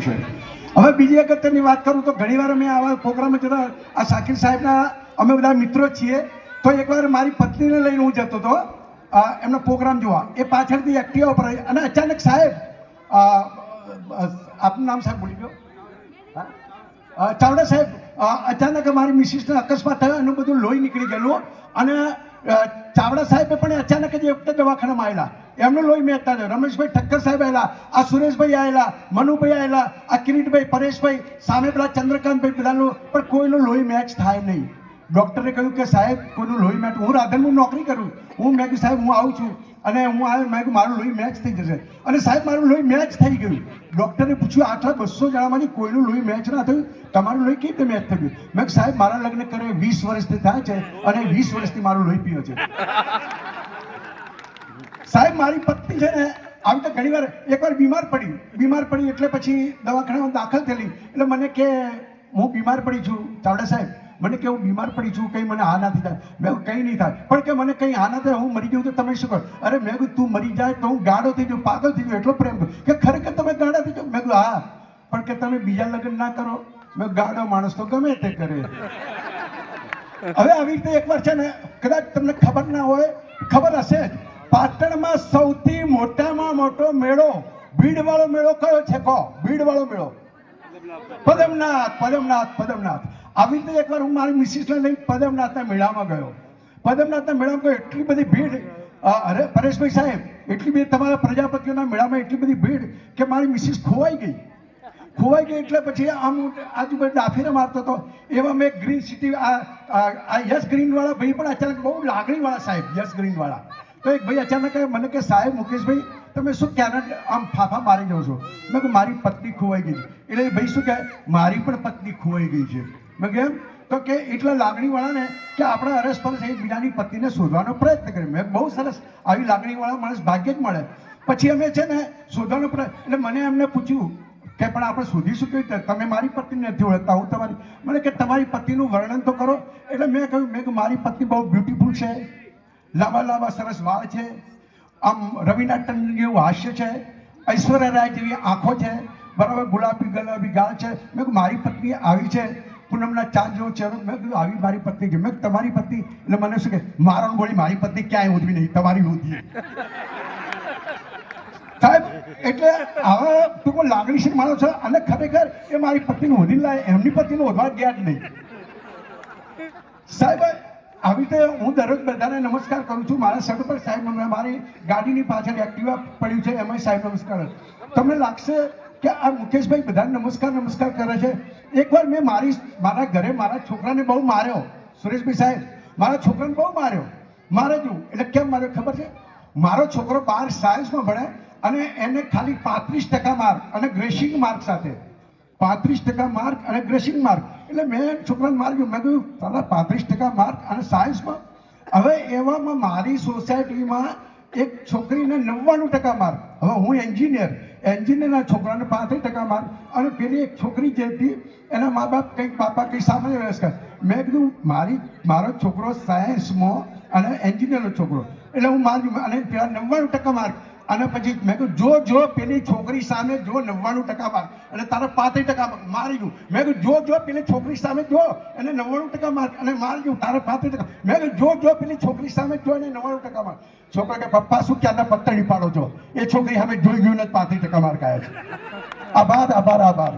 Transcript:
છે. હવે બીજી અગત્યની વાત કરું તો ઘણીવાર મેં આવા પ્રોગ્રામ જતા આ શાકિર સાહેબના અમે બધા મિત્રો છીએ. તો એકવાર મારી પત્નીને લઈને હું જતો હતો. એમનો પ્રોગ્રામ જોવા. એ પાછળથી એક્ટિવા ઉપર અને અચાનક સાહેબ આપનું નામ સાહેબ ભૂલી ગયો? ચાવડા સાહેબ અચાનક મારી મિસિસને અકસ્માત થયો. એનું બધું લોહી નીકળી ગયેલું. અને ચાવડા સાહેબે પણ અચાનક જ વખતે દવાખાનામાં આવેલા એમનું લોહી મહેતા રમેશભાઈ ઠક્કર સાહેબ આવેલા આ સુરેશભાઈ આવેલા મનુભાઈ આવેલા આ કિરીટભાઈ પરેશભાઈ સામે પેલા ચંદ્રકાંતભાઈ બધાનું પણ કોઈનું લોહી મેચ થાય નહીં. ડૉક્ટરે કહ્યું કે સાહેબ, કોઈનું લોહી મેચ હું રાધનપુર નોકરી કરું. હું મેં કીધું, સાહેબ, હું આવું છું. અને હું આવ્યો, મેં કીધું, મારું લોહી મેચ થઈ જશે. અને સાહેબ, મારું લોહી મેચ થઈ ગયું. ડૉક્ટરે પૂછ્યું, આટલા બસો જણામાંથી કોઈનું લોહી મેચ ના થયું? તમારું લોહી કેવી રીતે મેચ થઈ ગયું? મેં સાહેબ, મારા લગ્ન કરે વીસ વર્ષથી થાય છે અને વીસ વર્ષથી મારું લોહી પીવો છે. સાહેબ, મારી પત્ની છે ને, આવી તો ઘણી વાર એકવાર બીમાર પડી. બીમાર પડી એટલે પછી દવાખાનામાં દાખલ થયેલી. એટલે મને કે, હું બીમાર પડી છું. ચાવડા સાહેબ મને કે હું બીમાર પડી છું, કંઈ મને નથી થાય. મેં કંઈ નહીં થાય. પણ કે મને કંઈ ના થાય, હું મરી જાઉં તો તમે શું કરો અરે મેં કીધું, તું મરી જાય તો હું ગાડો થઈ જાઉં, પાગલ થઈ જાઉં. એટલો પ્રેમ કે ખરેખર તમે ગાડા થઈ જાઓ? મેં કીધું, હા. પણ કે તમે બીજા લગ્ન ના કરો? મેં ગાડો માણસ તો ગમે તે કરે. હવે આવી રીતે એકવાર છે ને, કદાચ તમને ખબર ના હોય, ખબર હશે જ પાટણમાં સૌથી મોટામાં મોટો મેળો, ભીડવાળો મેળો કયો છે? કહો, ભીડવાળો મેળો. પદમનાથ પદમનાથ પદમનાથ. આવી રીતે એકવાર હું મારી મિસિસને લઈને પદમનાથના મેળામાં ગયો. પદમનાથના મેળામાં ગયો એટલી બધી ભીડ અરે પરેશભાઈ સાહેબ, એટલી બધી તમારા પ્રજાપતિઓના મેળામાં એટલી બધી ભીડ કે મારી મિસિસ ખોવાઈ ગઈ. ખોવાઈ ગઈ એટલે પછી આમ આજુબાજુ ડાફીને મારતો હતો. એવા મેં ગ્રીન સિટી આ યસ ગ્રીનવાળા ભાઈ પણ અચાનક બહુ લાગણીવાળા સાહેબ યસ ગ્રીનવાળા. તો એક ભાઈ અચાનક મને કે સાહેબ મુકેશભાઈ તમે શું ક્યારે આમ ફાફા મારી જાઓ છો? મેં કહ્યું મારી પત્ની ખોવાઈ ગઈ એટલે ભાઈ શું કહે? મારી પણ પત્ની ખોવાઈ ગઈ છે. મેં કેમ તો કે એટલા લાગણીવાળા ને કે આપણે અરસપરસ એકબીજાની પત્નીને શોધવાનો પ્રયત્ન કર્યો મેં બહુ સરસ. આવી લાગણીવાળા માણસ ભાગ્ય જ મળે. પછી અમે છે ને શોધવાનો પ્રયત્ન એટલે મને એમને પૂછ્યું કે, પણ આપણે શોધીશું કેવી રીતે? તમે મારી પત્ની નથી ઓળખતા, હું તમારી મને કે, તમારી પત્નીનું વર્ણન તો કરો. એટલે મેં કહ્યું, મેં મારી પત્ની બહુ બ્યુટીફુલ છે. લાંબા લાંબા સરસ વાળ છે. આમ રવિના ટંડન જેવું હાસ્ય છે ઐશ્વર્યા રાય જેવી આંખો છે, બરાબર, ગુલાબી ગુલાબી ગાળ છે. મેં કહ્યું મારી પત્ની આવી છે, પૂનમના ચાંદ જેવો ચહેરો. મેં કીધું, આવી મારી પત્ની છે. મેં તમારી પત્ની. એટલે મને શું કે, મારો ગોળી મારી પત્ની ક્યાંય ઉધવી નહીં, તમારી ઉધવી સાહેબ, એટલે આવા ટૂંકમાં લાગણીશીલ માણસ છે, અને ખરેખર એ મારી પત્નીને ઓઢી લાય એમની પત્નીને ઓઢવા ગયા જ નહીં. સાહેબ આવી રીતે હું દરરોજ બધાને નમસ્કાર કરું છું. મારા સડ પર સાહેબ નમસ્કાર મારી ગાડીની પાછળ એક્ટિવા પડ્યું છે. એમાં સાહેબ નમસ્કાર તમને લાગશે કે આ મુકેશભાઈ બધાને નમસ્કાર નમસ્કાર કરે છે. એકવાર મેં મારી, મારા ઘરે મારા છોકરાને બહુ માર્યો. સુરેશભાઈ સાહેબ, મારા છોકરાને બહુ માર્યો. મારે જ, એટલે કેમ માર્યો ખબર છે? મારો છોકરો બાર સાયન્સમાં ભણે અને એને ખાલી પાંત્રીસ ટકા માર્ક અને ગ્રેસિંગ માર્ક સાથે. પાંત્રીસ ટકા માર્ક અને ગ્રેસિંગ માર્ક. એટલે મેં છોકરાને માર્યું મેં કહ્યું તારા પાંત્રીસ ટકા માર્ક અને સાયન્સમાં? હવે એવામાં મારી સોસાયટીમાં એક છોકરીને નવ્વાણું ટકા માર્ક. હવે હું એન્જિનિયર. એન્જિનિયરના છોકરાને પાંત્રીસ ટકા માર્ક. અને પેલી એક છોકરી જે હતી, એના મા બાપ કંઈક પાપા કંઈક સામાન્ય વ્યવસ્થા. મેં કીધું, મારી, મારો છોકરો સાયન્સમાં અને એન્જિનિયરનો છોકરો. એટલે હું મારી અને પેલા નવ્વાણું ટકા માર્ક. અને પછી મેં કહ્યું જો જો, પેલી છોકરી સામે જો નવ્વાણું ટકા માર્ક અને તારા પાંત્રીસ ટકા મારી. ગયું મેં કહ્યું જો જો, પેલી છોકરી સામે જો એને નવ્વાણું ટકા માર્ક અને મારી ગયું તારા પાંત્રીસ ટકા. મેં કહ્યું જો જો, પેલી છોકરી સામે જો એને નવ્વાણું ટકા માર્ક છોકરા કે, પપ્પા, શું ક્યાંના પત્તળી પાડો છો? એ છોકરી સામે જોઈ ગયું ને પાંત્રીસ ટકા માર્ક આવ્યા છે. આભાર આભાર આભાર.